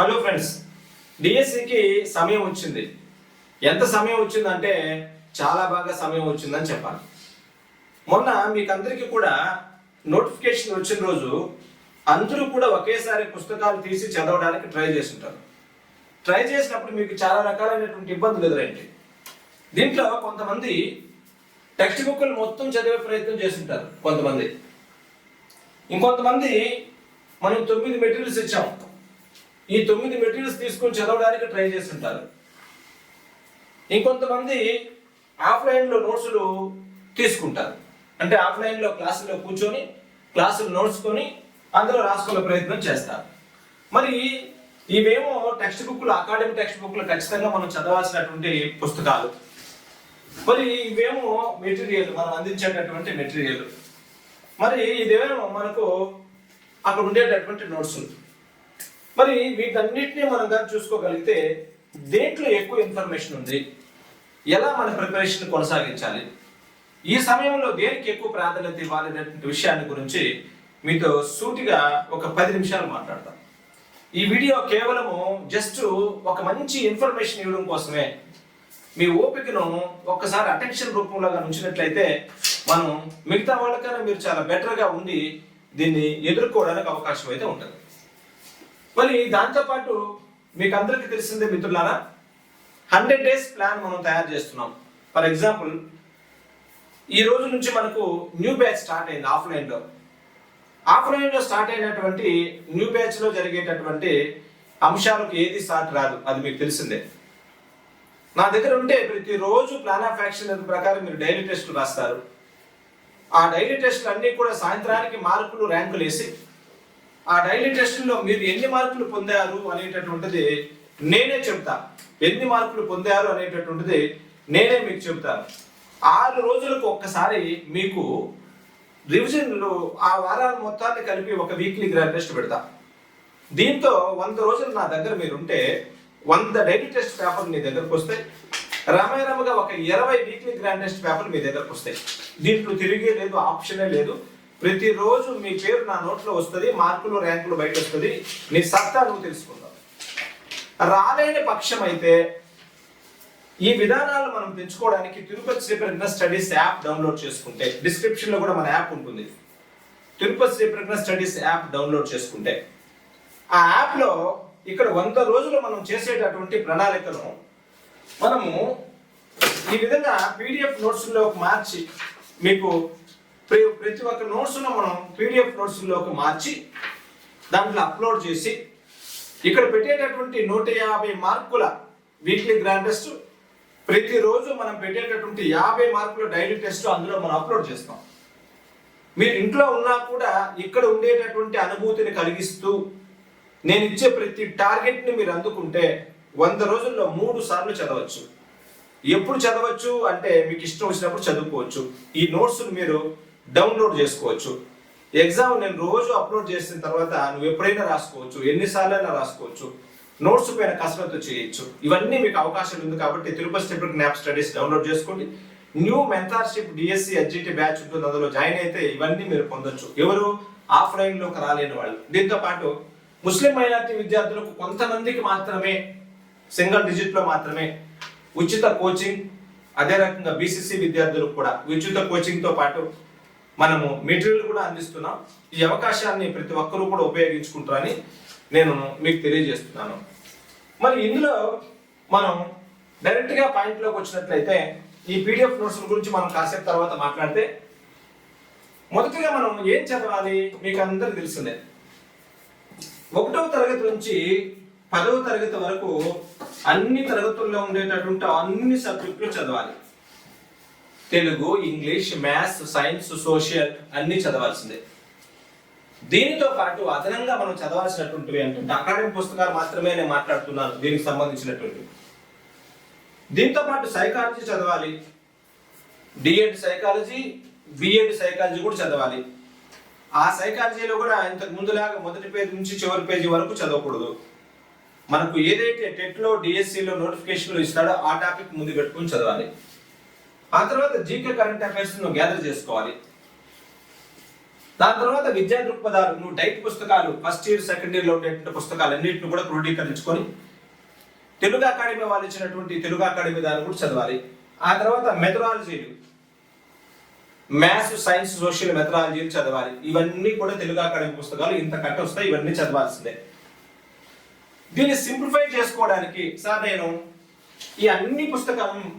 Hello friends డిఎస్సికి సమయం వచ్చింది. ఎంత సమయం వచ్చిందంటే చాలా బాగా సమయం వచ్చిందని చెప్పాలి. మొన్న మీకు అందరికీ కూడా నోటిఫికేషన్ వచ్చిన రోజు అందరూ కూడా ఒకేసారి పుస్తకాలు తీసి చదవడానికి ట్రై చేస్తుంటారు. ట్రై చేసినప్పుడు మీకు చాలా రకాలైనటువంటి ఇబ్బందులు ఎదురైంది దీంట్లో కొంతమంది టెక్స్ట్ బుక్లు మొత్తం చదివే ప్రయత్నం చేస్తుంటారు కొంతమంది. ఇంకొంతమంది మనం తొమ్మిది మెటీరియల్స్ ఇచ్చాం. ఈ తొమ్మిది మెటీరియల్స్ తీసుకొని చదవడానికి ట్రై చేస్తుంటారు. ఇంకొంతమంది ఆఫ్లైన్లో నోట్స్లు తీసుకుంటారు. అంటే ఆఫ్లైన్లో క్లాసుల్లో కూర్చొని క్లాసులు నోట్స్కొని అందులో రాసుకునే ప్రయత్నం చేస్తారు. మరి ఇవేమో టెక్స్ట్ బుక్లు అకాడమిక్ టెక్స్ట్ బుక్లు ఖచ్చితంగా మనం చదవాల్సినటువంటి పుస్తకాలు. మరి ఇవేమో మెటీరియల్ మనం అందించేటటువంటి మెటీరియల్. మరి ఇదేమో మనకు అక్కడ ఉండేటటువంటి నోట్స్. మరి వీటన్నిటిని మనం కానీ చూసుకోగలిగితే దేంట్లో ఎక్కువ ఇన్ఫర్మేషన్ ఉంది? ఎలా మన ప్రిపరేషన్ కొనసాగించాలి? ఈ సమయంలో దేనికి ఎక్కువ ప్రాధాన్యత ఇవ్వాలి అనేటువంటి విషయాన్ని గురించి మీతో సూటిగా ఒక పది నిమిషాలు మాట్లాడతాం. ఈ వీడియో కేవలము జస్ట్ ఒక మంచి ఇన్ఫర్మేషన్ ఇవ్వడం కోసమే. మీ ఓపికను ఒక్కసారి అటెన్షన్ రూపంలో ఉంచినట్లయితే మనం మిగతా వాళ్ళకైనా మీరు చాలా బెటర్గా ఉండి దీన్ని ఎదుర్కోవడానికి అవకాశం అయితే ఉంటుంది. మరి దాంతోపాటు మీకు అందరికీ తెలిసిందే మిత్రులారా హండ్రెడ్ డేస్ ప్లాన్ మనం తయారు చేస్తున్నాం. ఫర్ ఎగ్జాంపుల్ ఈ రోజు నుంచి మనకు న్యూ బ్యాచ్ స్టార్ట్ అయింది ఆఫ్లైన్లో. ఆఫ్లైన్లో స్టార్ట్ అయినటువంటి న్యూ బ్యాచ్లో జరిగేటటువంటి అంశాలకు ఏది స్టార్ట్ రాదు అది మీకు తెలిసిందే. నా దగ్గర ఉంటే ప్రతిరోజు ప్లాన్ ఆఫ్ యాక్షన్ ప్రకారం మీరు డైలీ టెస్టులు రాస్తారు. ఆ డైలీ టెస్టులు అన్నీ కూడా సాయంత్రానికి మార్కులు ర్యాంకులు వేసి ఆ డైలీ టెస్ట్లో మీరు ఎన్ని మార్కులు పొందారు అనేటటువంటిది నేనే చెప్తా. ఎన్ని మార్కులు పొందారు అనేటటువంటిది నేనే మీకు చెప్తాను ఆరు రోజులకు ఒక్కసారి మీకు రివిజన్లు ఆ వారాల మొత్తాన్ని కలిపి ఒక వీక్లీ గ్రాండ్ టెస్ట్ పెడతా. దీంతో వంద రోజులు నా దగ్గర మీరు ఉంటే వంద డైలీ టెస్ట్ పేపర్ మీ దగ్గరకు వస్తాయి. రామాయణముగా ఒక ఇరవై వీక్లీ గ్రాండ్ టెస్ట్ పేపర్ మీ దగ్గరకు వస్తాయి. దీంట్లో తిరిగే లేదు ఆప్షనే లేదు. ప్రతిరోజు మీ పేరు నా నోట్లో వస్తుంది మార్కులు ర్యాంకులు బయట వస్తుంది నీ సత్తా నువ్వు తెలుసుకుందాం రాలేని పక్షం అయితే ఈ విధానాలు మనం తెచ్చుకోవడానికి Tirupati Sriprajna studies app download చేసుకుంటే డిస్క్రిప్షన్లో కూడా మన యాప్ ఉంటుంది. Tirupati Sriprajna studies app download చేసుకుంటే ఆ యాప్లో ఇక్కడ వంద రోజులు మనం చేసేటటువంటి ప్రణాళికను మనము ఈ విధంగా పీడిఎఫ్ నోట్స్లోకి మార్చి మీకు ప్రతి ఒక్క నోట్స్ను మనం పీడిఎఫ్ నోట్స్లోకి మార్చి దాంట్లో అప్లోడ్ చేసి ఇక్కడ పెట్టేటటువంటి నూట యాభై మార్కుల వీక్లీ గ్రాండ్ టెస్ట్ ప్రతిరోజు మనం పెట్టేటటువంటి యాభై మార్కుల డైలీ టెస్ట్ అందులో మనం అప్లోడ్ చేస్తాం. మీరు ఇంట్లో ఉన్నా కూడా ఇక్కడ ఉండేటటువంటి అనుభూతిని కలిగిస్తూ నేను ఇచ్చే ప్రతి టార్గెట్ని మీరు అందుకుంటే వంద రోజుల్లో మూడు సార్లు చదవచ్చు. ఎప్పుడు చదవచ్చు అంటే మీకు ఇష్టం వచ్చినప్పుడు చదువుకోవచ్చు. ఈ నోట్స్ మీరు డౌన్లోడ్ చేసుకోవచ్చు. ఎగ్జామ్ నేను రోజు అప్లోడ్ చేసిన తర్వాత నువ్వు ఎప్పుడైనా రాసుకోవచ్చు ఎన్నిసార్లు అయినా రాసుకోవచ్చు నోట్స్ పైన కసరత్తు చేయొచ్చు. ఇవన్నీ మీకు అవకాశం ఉంది కాబట్టి తిరుపతి స్టెప్ న్యాప్ స్టడీస్ డౌన్లోడ్ చేసుకోండి. న్యూ మెంటార్షిప్ డిఎస్సి ఎడ్జిటి బ్యాచ్ ఉంటుంది. అందులో జాయిన్ అయితే ఇవన్నీ మీరు పొందొచ్చు. ఎవరు? ఆఫ్లైన్లోకి రాలేని వాళ్ళు. దీంతో పాటు ముస్లిం మైనారిటీ విద్యార్థులకు కొంతమందికి మాత్రమే సింగిల్ డిజిట్లో మాత్రమే ఉచిత కోచింగ్ అదే రకంగా బీసీసీ విద్యార్థులకు కూడా ఉచిత కోచింగ్తో పాటు మనము మెటీరియల్ కూడా అందిస్తున్నాం. ఈ అవకాశాన్ని ప్రతి ఒక్కరూ కూడా ఉపయోగించుకుంటారని నేను మీకు తెలియజేస్తున్నాను. మరి ఇందులో మనం డైరెక్ట్గా పాయింట్లోకి వచ్చినట్లయితే ఈ పీడిఎఫ్ నోట్స్ గురించి మనం కాసేపు తర్వాత మాట్లాడితే మొదటిగా మనం ఏం చదవాలి మీకు అందరికి తెలిసిందే ఒకటవ తరగతి నుంచి పదవ తరగతి వరకు అన్ని తరగతుల్లో ఉండేటటువంటి అన్ని సబ్జెక్టులు చదవాలి. Telugu English maths science social అన్ని చదవాల్సిందే. దీనితో పాటు అదనంగా మనం చదవాల్సినటువంటివి అంటే అకాడమిక్ పుస్తకాలు మాత్రమే నేను మాట్లాడుతున్నాను దీనికి సంబంధించినటువంటి దీంతో పాటు సైకాలజీ చదవాలి. డిఎడ్ సైకాలజీ బిఎడ్ సైకాలజీ కూడా చదవాలి. ఆ సైకాలజీలో కూడా ఇంతకు ముందులాగా మొదటి పేజీ నుంచి చివరి పేజీ వరకు చదవకూడదు. మనకు ఏదైతే టెట్లో డిఎస్సిలో నోటిఫికేషన్లు ఇస్తాడో ఆ టాపిక్ ముందు పెట్టుకుని చదవాలి. ఆ తర్వాత జీకే కరెంట్ అఫైర్స్ నువ్వు గ్యాదర్ చేసుకోవాలి. దాని తర్వాత విద్యా దృక్పథాలు నువ్వు డైట్ పుస్తకాలు ఫస్ట్ ఇయర్ సెకండ్ ఇయర్లో ఉండేటువంటి పుస్తకాలు అన్నింటిని కూడా క్రోడీకరించుకొని తెలుగు అకాడమీ వాళ్ళు ఇచ్చినటువంటి తెలుగు అకాడమీ దాన్ని కూడా చదవాలి. ఆ తర్వాత మెథడాలజీలు. మ్యాథ్స్ సైన్స్ సోషల్ మెథడాలజీలు చదవాలి. ఇవన్నీ కూడా తెలుగు అకాడమీ పుస్తకాలు ఇంత కట్ట వస్తాయి ఇవన్నీ చదవాల్సిందే. దీన్ని సింప్లిఫై చేసుకోవడానికి సార్ నేను ఈ అన్ని పుస్తకాలను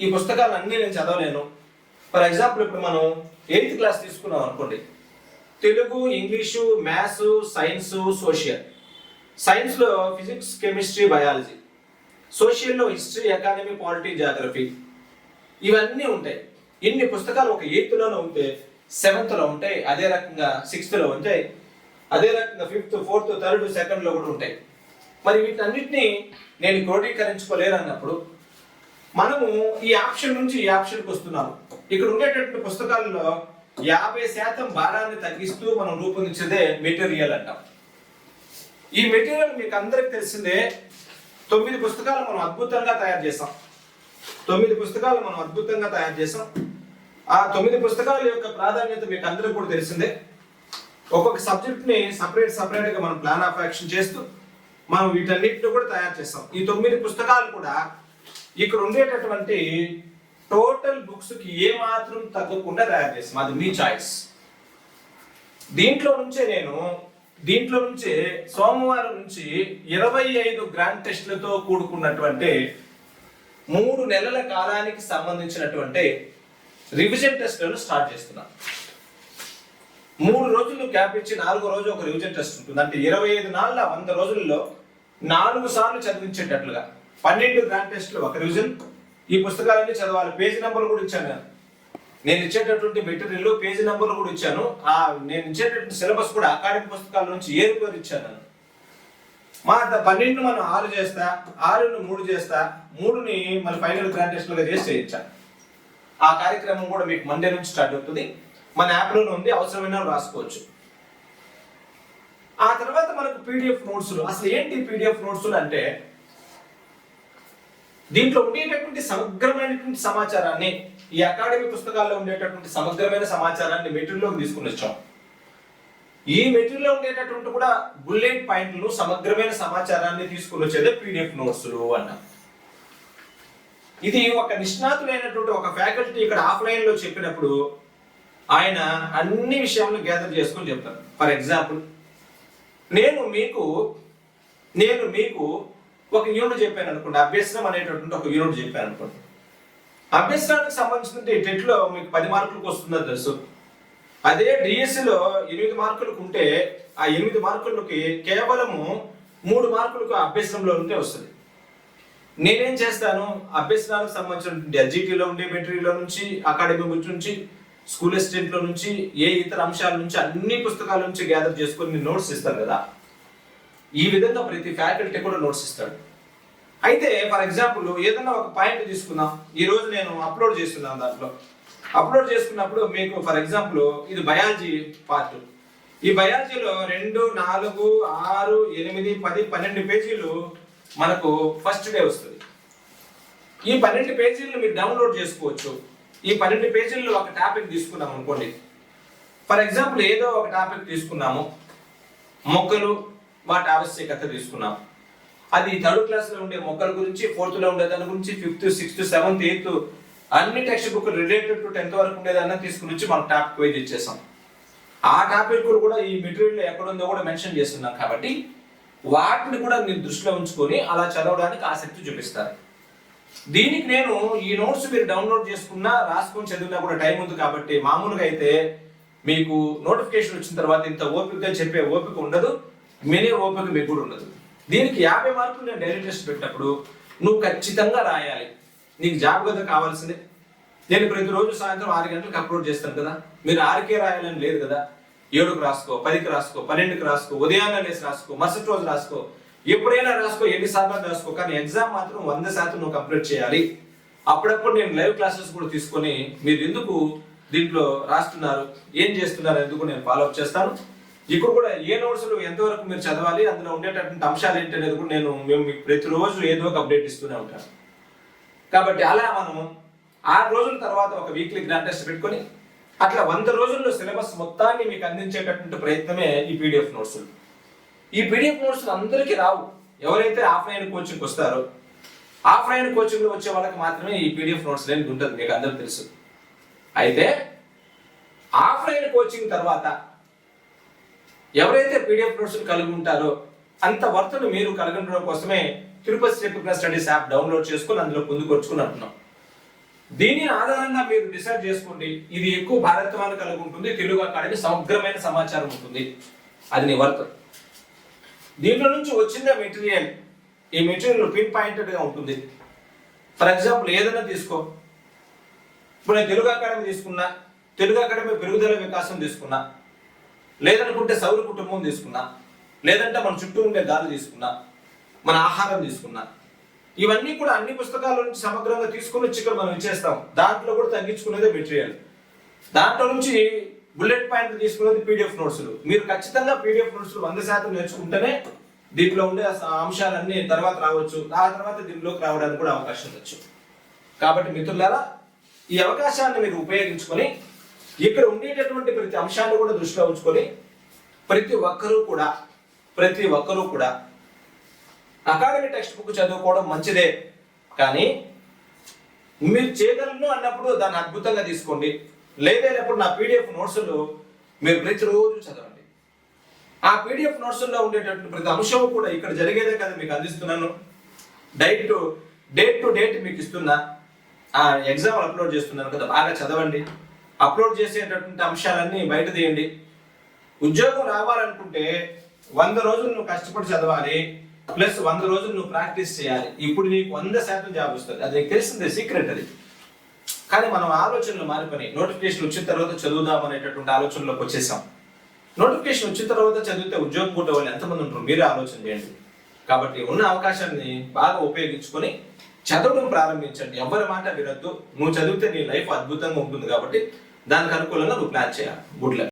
ఈ పుస్తకాలు నేను చదవలేను. ఫర్ ఎగ్జాంపుల్ ఇప్పుడు మనం ఎయిత్ క్లాస్ తీసుకున్నాం అనుకోండి. Telugu English maths science social సైన్స్లో ఫిజిక్స్ కెమిస్ట్రీ బయాలజీ సోషల్లో హిస్టరీ ఎకానమీ పాలిటీ జాగ్రఫీ ఇవన్నీ ఉంటాయి. ఇన్ని పుస్తకాలు ఒక ఎయిత్లోనే ఉంటే సెవెంత్లో ఉంటాయి అదే రకంగా సిక్స్త్లో ఉంటాయి అదే రకంగా ఫిఫ్త్ ఫోర్త్ థర్డ్ సెకండ్లో కూడా ఉంటాయి. మరి వీటన్నిటిని నేను క్రోడీకరించుకోలేను అన్నప్పుడు మనము ఈ ఆప్షన్ నుంచి ఈ ఆప్షన్కి వస్తున్నాము. ఇక్కడ ఉండేటటువంటి పుస్తకాల్లో యాభై శాతం భారాన్ని తగ్గిస్తూ మనం రూపొందించేదే మెటీరియల్ అంటాం. ఈ మెటీరియల్ మీకు అందరికి తెలిసిందే తొమ్మిది పుస్తకాలు మనం అద్భుతంగా తయారు చేసాం తొమ్మిది పుస్తకాలు మనం అద్భుతంగా తయారు చేసాం ఆ తొమ్మిది పుస్తకాల యొక్క ప్రాధాన్యత మీకు అందరికి కూడా తెలిసిందే. ఒక్కొక్క సబ్జెక్ట్ని సపరేట్ సపరేట్గా మనం ప్లాన్ ఆఫ్ యాక్షన్ చేస్తూ మనం వీటన్నిటిని కూడా తయారు చేస్తాం ఈ తొమ్మిది పుస్తకాలు కూడా ఇక్కడ ఉండేటటువంటి టోటల్ బుక్స్కి ఏ మాత్రం తగ్గకుండా తయారు చేస్తాం. అది మీ చాయిస్. దీంట్లో నుంచే నేను దీంట్లో నుంచే సోమవారం నుంచి ఇరవై ఐదు గ్రాండ్ టెస్ట్లతో కూడుకున్నటువంటి మూడు నెలల కాలానికి సంబంధించినటువంటి రివిజన్ టెస్ట్లను స్టార్ట్ చేస్తున్నాను మూడు రోజులు గ్యాప్ ఇచ్చి నాలుగో రోజు ఒక రివిజన్ టెస్ట్ ఉంటుంది. అంటే ఇరవై ఐదు నాళ్ళ వంద రోజుల్లో నాలుగు సార్లు చదివించేటట్లుగా. పన్నెండు గ్రాండ్ టెస్ట్లు ఒక రివిజన్ ఈ పుస్తకాలన్నీ చదవాలి. పేజీ నెంబర్ కూడా ఇచ్చాను నేను. ఇచ్చేటటువంటి మెటీరియల్ పేజీ నెంబర్లు కూడా ఇచ్చాను. ఆ నేను ఇచ్చేటటువంటి సిలబస్ కూడా అకాడమిక్ పుస్తకాల నుంచి ఏరుకోరు ఇచ్చాను మా ద- పన్నెండు మనం ఆరు చేస్తా ఆరును మూడు చేస్తా మూడుని మన ఫైనల్ గ్రాండ్ టెస్ట్లుగా చేసి చేయించా. ఆ కార్యక్రమం కూడా మీకు మండే నుంచి స్టార్ట్ అవుతుంది. మన యాప్లోనే ఉంది అవసరమైన రాసుకోవచ్చు. ఆ తర్వాత మనకు పీడిఎఫ్ నోట్స్లు అసలు ఏంటి పీడిఎఫ్ నోట్స్లు అంటే దీంట్లో ఉండేటటువంటి సమగ్రమైనటువంటి సమాచారాన్ని ఈ అకాడమీ పుస్తకాల్లో ఉండేటటువంటి సమగ్రమైన సమాచారాన్ని మెటీరియల్లోకి తీసుకుని వచ్చాం. ఈ మెటీరియల్లో ఉండేటటువంటి కూడా బుల్లెట్ పాయింట్లు సమగ్రమైన సమాచారాన్ని తీసుకుని వచ్చేదే పీడిఎఫ్ నోట్స్లు అన్న. ఇది ఒక నిష్ణాతులైనటువంటి ఒక ఫ్యాకల్టీ ఇక్కడ ఆఫ్లైన్లో చెప్పినప్పుడు ఆయన అన్ని విషయాలను గ్యాదర్ చేసుకొని చెప్తారు. ఫర్ ఎగ్జాంపుల్ నేను మీకు నేను మీకు ఒక యూనిట్ చెప్పాను అనుకోండి అభ్యసనం అనేటటువంటి ఒక యూనిట్ చెప్పాను అనుకోండి. అభ్యసనానికి సంబంధించిన టెట్లో మీకు పది మార్కులకు వస్తుందో తెలుసు. అదే డిఎస్సిలో ఎనిమిది మార్కులకు ఉంటే ఆ ఎనిమిది మార్కులకి కేవలము మూడు మార్కులకు అభ్యసనంలో ఉంటే వస్తుంది. నేనేం చేస్తాను? అభ్యసనాలకు సంబంధించినటువంటి ఎస్జిటిలో ఉండే మెటీరియల్లో నుంచి అకాడమీ బుక్ నుంచి స్కూల్ అసిస్టెంట్లో నుంచి ఏ ఇతర అంశాల నుంచి అన్ని పుస్తకాల నుంచి గ్యాదర్ చేసుకొని నోట్స్ ఇస్తాను కదా. ఈ విధంగా ప్రతి ఫ్యాకల్టీ కూడా నోట్స్ ఇస్తాడు. అయితే ఫర్ ఎగ్జాంపుల్ ఏదైనా ఒక పాయింట్ తీసుకుందాం. ఈ రోజు నేను అప్లోడ్ చేస్తున్నాను దాంట్లో. అప్లోడ్ చేసుకున్నప్పుడు మీకు ఫర్ ఎగ్జాంపుల్ ఇది బయాలజీ పార్ట్ ఈ బయాలజీలో రెండు నాలుగు ఆరు ఎనిమిది పది పన్నెండు పేజీలు మనకు ఫస్ట్ డే వస్తుంది. ఈ పన్నెండు పేజీలను మీరు డౌన్లోడ్ చేసుకోవచ్చు. ఈ పన్నెండు పేజీల్లో ఒక టాపిక్ తీసుకున్నాం అనుకోండి. ఫర్ ఎగ్జాంపుల్ ఏదో ఒక టాపిక్ తీసుకున్నాము. మొక్కలు వాటి ఆవశ్యకత తీసుకున్నాం. అది థర్డ్ క్లాస్లో ఉండే మొక్కల గురించి ఫోర్త్లో ఉండే దాని గురించి ఫిఫ్త్ సిక్స్త్ సెవెంత్ ఎయిత్ అన్ని text book related to tenth వరకు ఉండేదాన్ని తీసుకుని వచ్చి మనం టాపిక్ వైజ్ ఇచ్చేసాం. ఆ టాపిక్ కూడా ఈ మెటీరియల్ ఎక్కడ ఉందో కూడా మెన్షన్ చేస్తున్నాం కాబట్టి వాటిని కూడా మీరు దృష్టిలో ఉంచుకొని అలా చదవడానికి ఆసక్తి చూపిస్తారు. దీనికి నేను ఈ నోట్స్ మీరు డౌన్లోడ్ చేసుకున్నా రాసుకొని చదివినా కూడా టైం ఉంది కాబట్టి మామూలుగా అయితే మీకు నోటిఫికేషన్ వచ్చిన తర్వాత ఇంత ఓపికగా చెప్పే ఓపిక ఉండదు. మినే ఓపిక మీకు కూడా ఉండదు. దీనికి యాభై మార్కులు నేను డైరీ టెస్ట్ పెట్టినప్పుడు నువ్వు ఖచ్చితంగా రాయాలి. నీకు జాగ్రత్త కావాల్సిందే. నేను ప్రతిరోజు సాయంత్రం ఆరు గంటలకు అప్లోడ్ చేస్తాను కదా. మీరు ఆరుకే రాయాలని లేదు కదా. ఏడుకు రాసుకో పదికి రాసుకో పన్నెండుకి రాసుకో ఉదయాన్నే లేసి రాసుకో మరుసటి రోజు రాసుకో. ఎప్పుడైనా రాసుకో ఎన్నిసార్లు రాసుకో కానీ ఎగ్జామ్ మాత్రం వంద శాతం నువ్వు కంప్లీట్ చేయాలి. అప్పుడప్పుడు నేను లైవ్ క్లాసెస్ కూడా తీసుకొని మీరు ఎందుకు దీంట్లో రాస్తున్నారు ఏం చేస్తున్నారు ఎందుకు నేను ఫాలో అప్ చేస్తాను. ఇక్కడ కూడా ఏ నోట్స్ ఎంతవరకు మీరు చదవాలి అందులో ఉండేటటువంటి అంశాలు ఏంటి అనేది కూడా నేను మేము మీకు ప్రతిరోజు ఏదో ఒక అప్డేట్ ఇస్తూనే ఉంటాను కాబట్టి అలా మనం ఆరు రోజుల తర్వాత ఒక వీక్లీ గ్రాండ్ టెస్ట్ పెట్టుకొని అట్లా వంద రోజుల్లో సిలబస్ మొత్తాన్ని మీకు అందించేటటువంటి ప్రయత్నమే ఈ పీడిఎఫ్ నోట్స్ ఈ పీడిఎఫ్ నోట్స్ అందరికీ రావు. ఎవరైతే ఆఫ్లైన్ కోచింగ్ వస్తారో ఆఫ్లైన్ కోచింగ్లో వచ్చే వాళ్ళకి మాత్రమే ఈ పీడిఎఫ్ నోట్స్ అనేది ఉంటుంది మీకు అందరూ తెలుసు. అయితే ఆఫ్లైన్ కోచింగ్ తర్వాత ఎవరైతే పీడిఎఫ్ నోట్స్ కలిగి ఉంటారో అంత వర్తను మీరు కలగడం కోసమే Tirupati Srikrishna studies app download చేసుకుని అందులో పొందుకొచ్చుకుని అంటున్నాం దీని ఆధారంగా మీరు డిసైడ్ చేసుకోండి. ఇది ఎక్కువ భారతవాన్ని కలిగి ఉంటుంది. తెలుగు అకాడమీ సమగ్రమైన సమాచారం ఉంటుంది. అది నీ దీంట్లో నుంచి వచ్చిన మెటీరియల్ ఈ మెటీరియల్ పిన్ పాయింటెడ్గా ఉంటుంది. ఫర్ ఎగ్జాంపుల్ ఏదైనా తీసుకో. ఇప్పుడు నేను తెలుగు అకాడమీ తీసుకున్నా తెలుగు అకాడమీ పెరుగుదల వికాసం తీసుకున్నా. లేదనుకుంటే సౌర కుటుంబం తీసుకున్నా లేదంటే మన చుట్టూ ఉండే గాలి తీసుకున్నా మన ఆహారం తీసుకున్నా. ఇవన్నీ కూడా అన్ని పుస్తకాల నుంచి సమగ్రంగా తీసుకుని వచ్చి ఇక్కడ మనం ఇచ్చేస్తాం. దాంట్లో కూడా తగ్గించుకునేదే మెటీరియల్. దాంట్లో నుంచి బుల్లెట్ పాయింట్ తీసుకునేది పీడిఎఫ్ నోట్స్లు మీరు ఖచ్చితంగా పీడిఎఫ్ నోట్స్లు వంద శాతం నేర్చుకుంటేనే దీంట్లో ఉండే అంశాలన్నీ తర్వాత రావచ్చు. ఆ తర్వాత దీనిలోకి రావడానికి కూడా అవకాశం ఉండొచ్చు. కాబట్టి మిత్రులారా ఈ అవకాశాన్ని మీరు ఉపయోగించుకొని ఇక్కడ ఉండేటటువంటి ప్రతి అంశాన్ని కూడా దృష్టిలో ఉంచుకొని ప్రతి ఒక్కరూ కూడా ప్రతి ఒక్కరూ కూడా అకాడమీ టెక్స్ట్ బుక్ చదువుకోవడం మంచిదే. కానీ మీరు చేయగలను అన్నప్పుడు దాన్ని అద్భుతంగా తీసుకోండి. లేదైనప్పుడు నా పీడిఎఫ్ నోట్స్లు మీరు ప్రతిరోజు చదవండి. ఆ పీడిఎఫ్ నోట్స్లో ఉండేటటువంటి ప్రతి అంశం కూడా ఇక్కడ జరిగేదే కదా మీకు అందిస్తున్నాను. Diet to date to date మీకు ఇస్తున్నా. ఆ ఎగ్జామ్ అప్లోడ్ చేస్తున్నాను కదా బాగా చదవండి. అప్లోడ్ చేసేటటువంటి అంశాలన్నీ బయట తీయండి. ఉద్యోగం రావాలనుకుంటే వంద రోజులు నువ్వు కష్టపడి చదవాలి ప్లస్ వంద రోజులు నువ్వు ప్రాక్టీస్ చేయాలి. ఇప్పుడు నీకు వంద శాతం జాబ్ వస్తుంది. అది తెలిసింది తెలిసిందే సీక్రెట్ అది. కానీ మనం ఆలోచనలు మారిపోయి నోటిఫికేషన్ వచ్చిన తర్వాత చదువుదాం అనేటటువంటి ఆలోచనలోకి వచ్చేసాం. నోటిఫికేషన్ వచ్చిన తర్వాత చదివితే ఉద్యోగం పూట వాళ్ళు ఎంతమంది ఉంటారు? మీరే ఆలోచన చేయండి. కాబట్టి ఉన్న అవకాశాన్ని బాగా ఉపయోగించుకొని చదవడం ప్రారంభించండి. ఎవరి మాట వినొద్దు. నువ్వు చదివితే నీ లైఫ్ అద్భుతంగా ఉంటుంది కాబట్టి దానికి అనుకూలంగా నువ్వు ప్లాన్ చేయాలి. Good luck